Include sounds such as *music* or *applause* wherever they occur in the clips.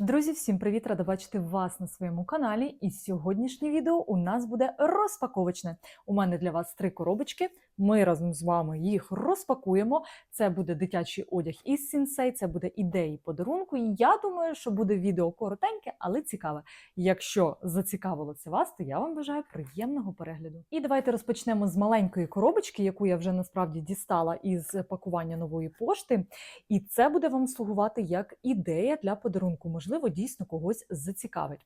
Друзі, всім привіт! Рада бачити вас на своєму каналі. І сьогоднішнє відео у нас буде розпаковочне. У мене для вас три коробочки. Ми разом з вами їх розпакуємо. Це буде дитячий одяг із сінсей, це буде ідеї подарунку. І я думаю, що буде відео коротеньке, але цікаве. Якщо зацікавило це вас, то я вам бажаю приємного перегляду. І давайте розпочнемо з маленької коробочки, яку я вже насправді дістала із пакування нової пошти. І це буде вам слугувати як ідея для подарунку. Можливо, дійсно когось зацікавить.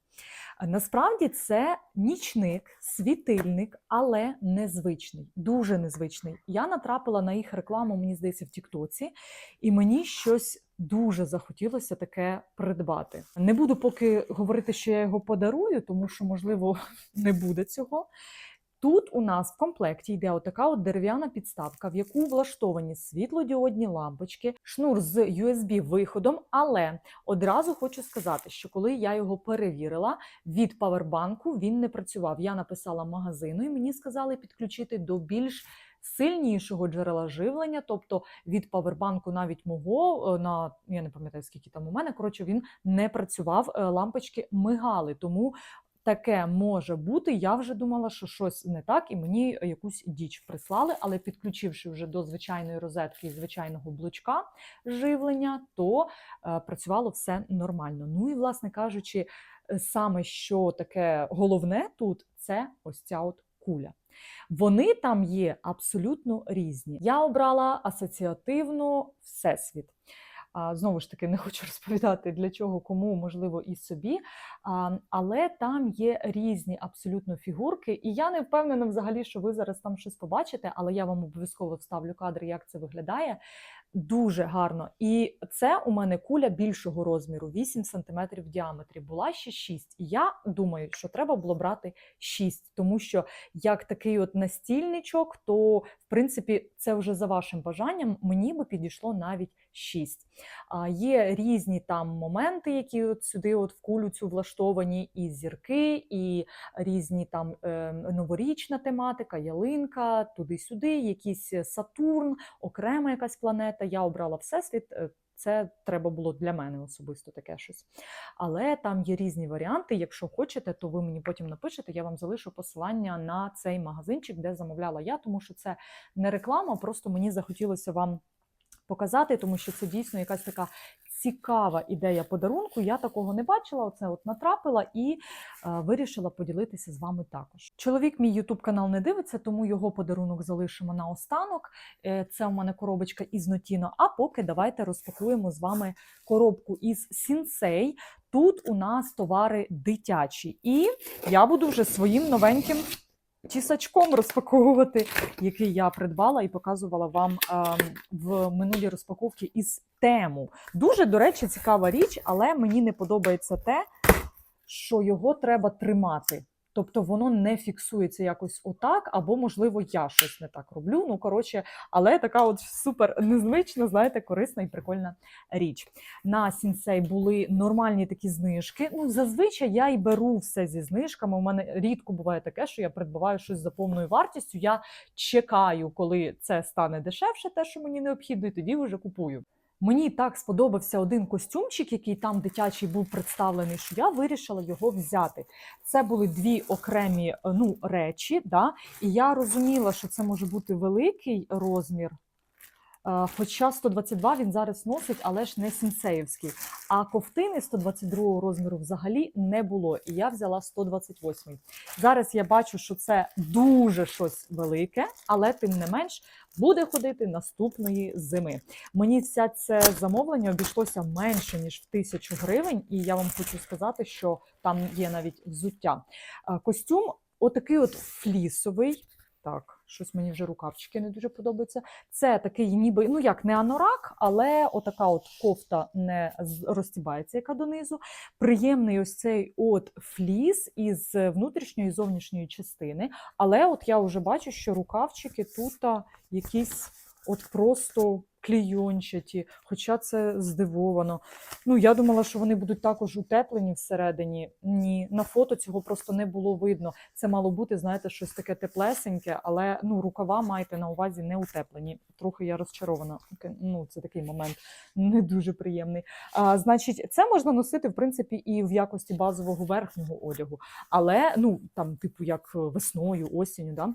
Насправді це нічник, світильник, але незвичний, дуже незвичний. Я натрапила на їх рекламу, мені здається, в Тіктоці, і мені щось дуже захотілося таке придбати. Не буду поки говорити, що я його подарую, тому що, можливо, *laughs* не буде цього. Тут у нас в комплекті йде отака от дерев'яна підставка, в яку влаштовані світлодіодні лампочки, шнур з USB-виходом. Але одразу хочу сказати, що коли я його перевірила, від павербанку він не працював. Я написала магазину, і мені сказали підключити до більш сильнішого джерела живлення, тобто від павербанку навіть мого е, на я не пам'ятаю скільки там у мене. Коротше, він не працював. е, Лампочки мигали, тому таке може бути. Я вже думала, що щось не так, і мені якусь діч прислали, але підключивши вже до звичайної розетки і звичайного блочка живлення, то е, працювало все нормально. Ну і, власне кажучи, саме що таке головне тут це ось ця от куля. Вони там є абсолютно різні. Я обрала асоціативну всесвіт. Знову ж таки, не хочу *laughs* розповідати для чого, кому, можливо, і собі. Але там є різні абсолютно фігурки, і я не впевнена взагалі, що ви зараз там щось побачите, але я вам обов'язково вставлю кадри, як це виглядає. Дуже гарно. І це у мене куля більшого розміру, 8 см в діаметрі. Була ще 6. І я думаю, що треба було брати 6, тому що як такий от настільничок, то в принципі це вже за вашим бажанням. Мені би підійшло навіть 6. А, Є різні там моменти, які от сюди, от в кулю цю влаштовані, і зірки, і різні там е, новорічна тематика, ялинка, туди-сюди, якийсь Сатурн, окрема якась планета. Я обрала всесвіт. е, Це треба було для мене особисто таке щось. Але там є різні варіанти. Якщо хочете, то ви мені потім напишете. Я вам залишу посилання на цей магазинчик, де замовляла я, тому що це не реклама, просто мені захотілося вам показати, тому що це дійсно якась така цікава ідея подарунку. Я такого не бачила. Оце от натрапила і е, вирішила поділитися з вами також. Чоловік мій ютуб канал не дивиться, тому його подарунок залишимо на останок. Е, це у мене коробочка із Нотіно. А поки давайте розпакуємо з вами коробку із Сінсей. Тут у нас товари дитячі, і я буду вже своїм новеньким тісачком розпаковувати, який я придбала і показувала вам в минулій розпаковці із тему. Дуже, до речі, цікава річ, але мені не подобається те, що його треба тримати. Тобто воно не фіксується якось отак, або, можливо, я щось не так роблю. Ну, коротше, але така от супер незвична, знаєте, корисна і прикольна річ. На сінсей були нормальні такі знижки. Ну, зазвичай я й беру все зі знижками. У мене рідко буває таке, що я придбаваю щось за повною вартістю. Я чекаю, коли це стане дешевше, те, що мені необхідно, і тоді вже купую. Мені так сподобався один костюмчик, який там дитячий був представлений, що я вирішила його взяти. Це були дві окремі е, ну, речі, да? і я розуміла, що це може бути великий розмір. Е, Хоча 122 він зараз носить, але ж не сінсеївський. А ковтини 122 розміру взагалі не було. І я взяла 128. Зараз я бачу, що це дуже щось велике, але тим не менш буде ходити наступної зими. Мені все це замовлення обійшлося менше ніж в тисячу гривень, і я вам хочу сказати, що там є навіть взуття. Е, Костюм, отакий от флісовий. Так, щось мені вже рукавчики не дуже подобаються. Це такий, ніби ну як не анорак, але отака от кофта не з- яка донизу. Приємний ось цей от фліс із внутрішньої і зовнішньої частини. Але от я вже бачу, що рукавчики тут якісь от просто клійончаті, хоча це здивовано. Ну, я думала, що вони будуть також утеплені всередині. Ні, на фото цього просто не було видно. Це мало бути, знаєте, щось таке теплесеньке, але ну, рукава маєте на увазі не утеплені. Трохи я розчарована. Ну, це такий момент не дуже приємний. А, значить, це можна носити, в принципі, і в якості базового верхнього одягу, але ну там, типу, як весною, осінню, да.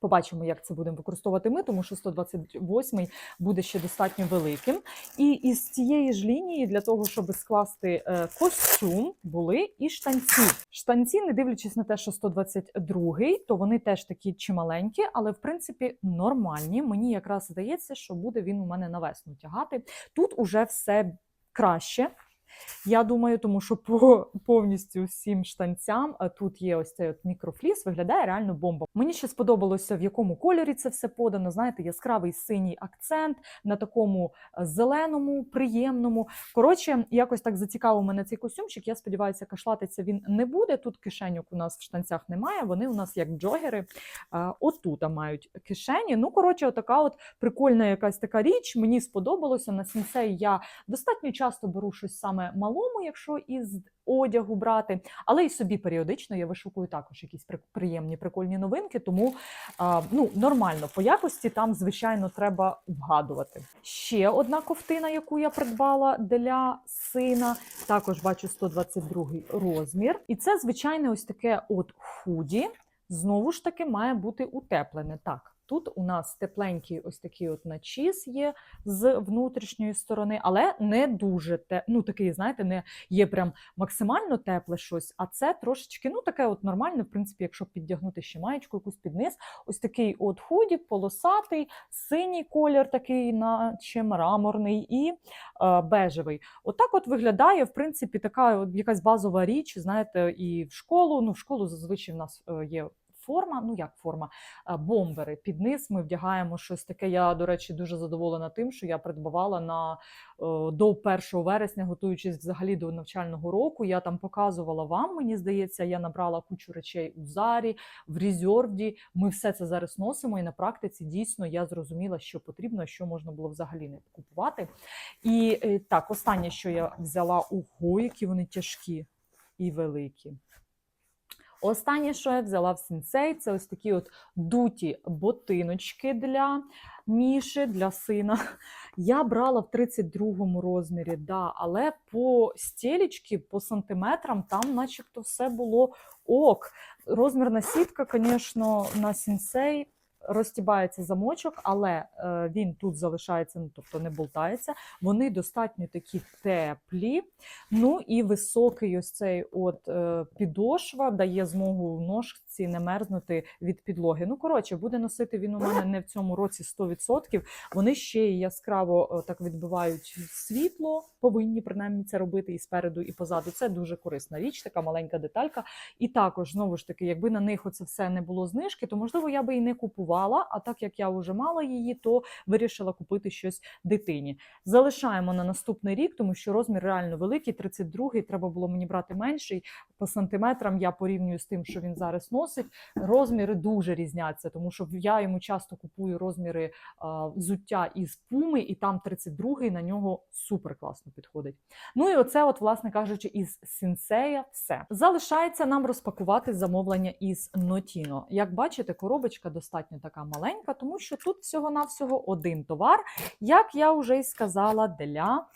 Побачимо, як це будемо використовувати ми, тому що 128 буде ще достатньо великим. І із цієї ж лінії для того, щоб скласти е, костюм, були і штанці. Штанці, не дивлячись на те, що 122, то вони теж такі чималенькі, але в принципі нормальні. Мені якраз здається, що буде він у мене на весну тягати. Тут уже все краще. Я думаю, тому що по повністю всім штанцям тут є ось цей от мікрофліс, виглядає реально бомба. Мені ще сподобалося, в якому кольорі це все подано. Знаєте, яскравий синій акцент на такому е, зеленому, приємному. Коротше, якось так зацікавив мене цей костюмчик. Я сподіваюся, кашлатися він не буде. Тут кишеньок у нас в штанцях немає. Вони у нас як джогери. е, Отут мають кишені. Ну, коротше, отака от прикольна якась така річ. Мені сподобалося. На сінсей я достатньо часто беру щось саме малому, якщо із одягу брати, але і собі періодично я вишукую також якісь приємні прикольні новинки. Тому ну, нормально по якості там, звичайно, треба вгадувати. Ще одна ковтина, яку я придбала для сина. Також бачу 122 розмір. І це звичайне ось таке от худі. Знову ж таки, має бути утеплене. Так, тут у нас тепленький ось такий от начіс є з внутрішньої сторони, але не дуже те, ну такий, знаєте, не є прям максимально тепле щось, а це трошечки, ну таке от нормальне, в принципі, якщо піддягнути ще маєчку якусь під низ. Ось такий от худі, полосатий, синій колір, такий, наче мраморний, і е, бежевий. Отак от виглядає, в принципі, така от якась базова річ, знаєте, і в школу. Ну, в школу зазвичай в нас е, є. Форма, ну як форма, бомбери. Під низ ми вдягаємо щось таке. Я, до речі, дуже задоволена тим, що я придбавала на до 1 вересня, готуючись взагалі до навчального року. Я там показувала вам. Мені здається, я набрала кучу речей у зарі, в резервді. Ми все це зараз носимо, і на практиці дійсно я зрозуміла, що потрібно, що можна було взагалі не купувати. І е, так, останнє, що я взяла, ого, які вони тяжкі і великі. Останнє, що я взяла в сінцей, це ось такі от дуті ботиночки для Міші, для сина. Я брала в 32 розмірі, да, але по стілечки, по сантиметрам, там начебто все було ок. Розмірна сітка, звісно, на сінцей розтібається замочок, але е, він тут залишається, ну тобто не болтається. Вони достатньо такі теплі. Ну і високий ось цей от е, підошва дає змогу ножці не мерзнути від підлоги. Ну, коротше, буде носити він у мене не в цьому році 100%. Вони ще й яскраво е, так відбивають світло, повинні принаймні це робити і спереду, і позаду. Це дуже корисна річ, така маленька деталька. І також, знову ж таки, якби на них оце все не було знижки, то можливо я би і не купувала. А так як я вже мала її, то вирішила купити щось дитині. Залишаємо на наступний рік, тому що розмір реально великий, 32-й, треба було мені брати менший. По сантиметрам я порівнюю з тим, що він зараз носить. Розміри дуже різняться, тому що я йому часто купую розміри а, взуття із пуми, і там 32-й на нього супер класно підходить. Ну і оце, от, власне кажучи, із сінсея все. Залишається нам розпакувати замовлення із Notino. Як бачите, коробочка достатньо така маленька, тому що тут всього-навсього один товар, як я вже й сказала, для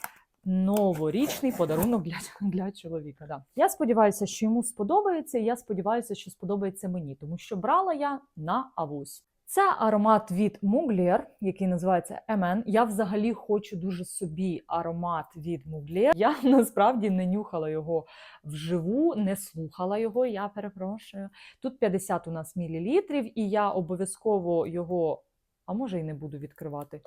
новорічний подарунок для, *laughs* для чоловіка. Да. Я сподіваюся, що йому сподобається, і я сподіваюся, що сподобається мені, тому що брала я на авось. Це аромат від Mugler, який називається MN. Я взагалі хочу дуже собі аромат від Mugler. Я *laughs* насправді не нюхала його вживу, не слухала його. Я перепрошую. Тут 50 у нас мілілітрів, і я обов'язково його. А може і не буду відкривати.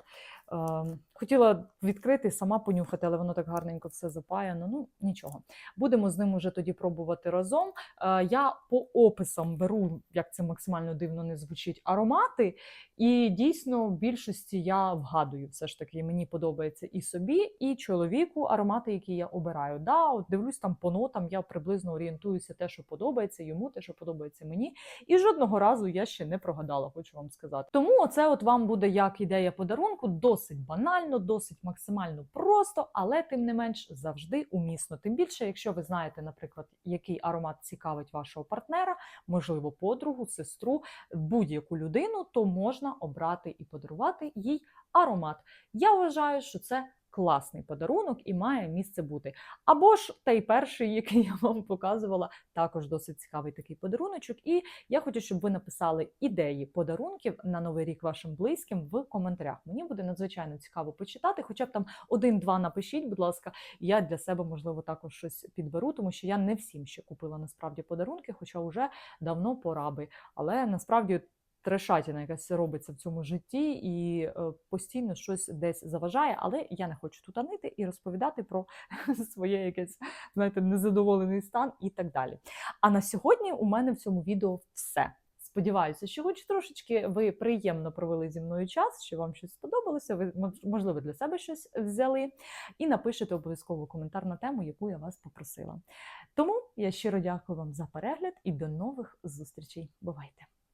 Е, хотіла відкрити, сама понюхати, але воно так гарненько все запаяно. Ну нічого. Будемо з ним уже тоді пробувати разом. Е, я по описам беру, як це максимально дивно не звучить, аромати, і дійсно в більшості я вгадую. Все ж таки, мені подобається і собі, і чоловіку аромати, які я обираю. Да, от дивлюсь там по нотам, я приблизно орієнтуюся те, що подобається йому, те, що подобається мені. І жодного разу я ще не прогадала, хочу вам сказати. Тому оце от вам буде як ідея подарунку, досить банально, досить максимально просто, але тим не менш завжди умісно. Тим більше, якщо ви знаєте, наприклад, який аромат цікавить вашого партнера, можливо, подругу, сестру, будь-яку людину, то можна обрати і подарувати їй аромат. Я вважаю, що це класний подарунок і має місце бути. Або ж той перший, який я вам показувала, також досить цікавий такий подаруночок. І я хочу, щоб ви написали ідеї подарунків на новий рік вашим близьким в коментарях. Мені буде надзвичайно цікаво почитати. Хоча б там один-два напишіть, будь ласка, я для себе можливо також щось підберу, тому що я не всім ще купила насправді подарунки, хоча вже давно пора би. Але насправді. Трешатіна якась робиться в цьому житті і е, постійно щось десь заважає, але я не хочу тут анити і розповідати про *laughs* своє якесь, знаєте, незадоволений стан і так далі. А на сьогодні у мене в цьому відео все. Сподіваюся, що хоч трошечки ви приємно провели зі мною час, що вам щось сподобалося, ви можливо для себе щось взяли, і напишете обов'язково коментар на тему, яку я вас попросила. Тому я щиро дякую вам за перегляд і до нових зустрічей. Бувайте!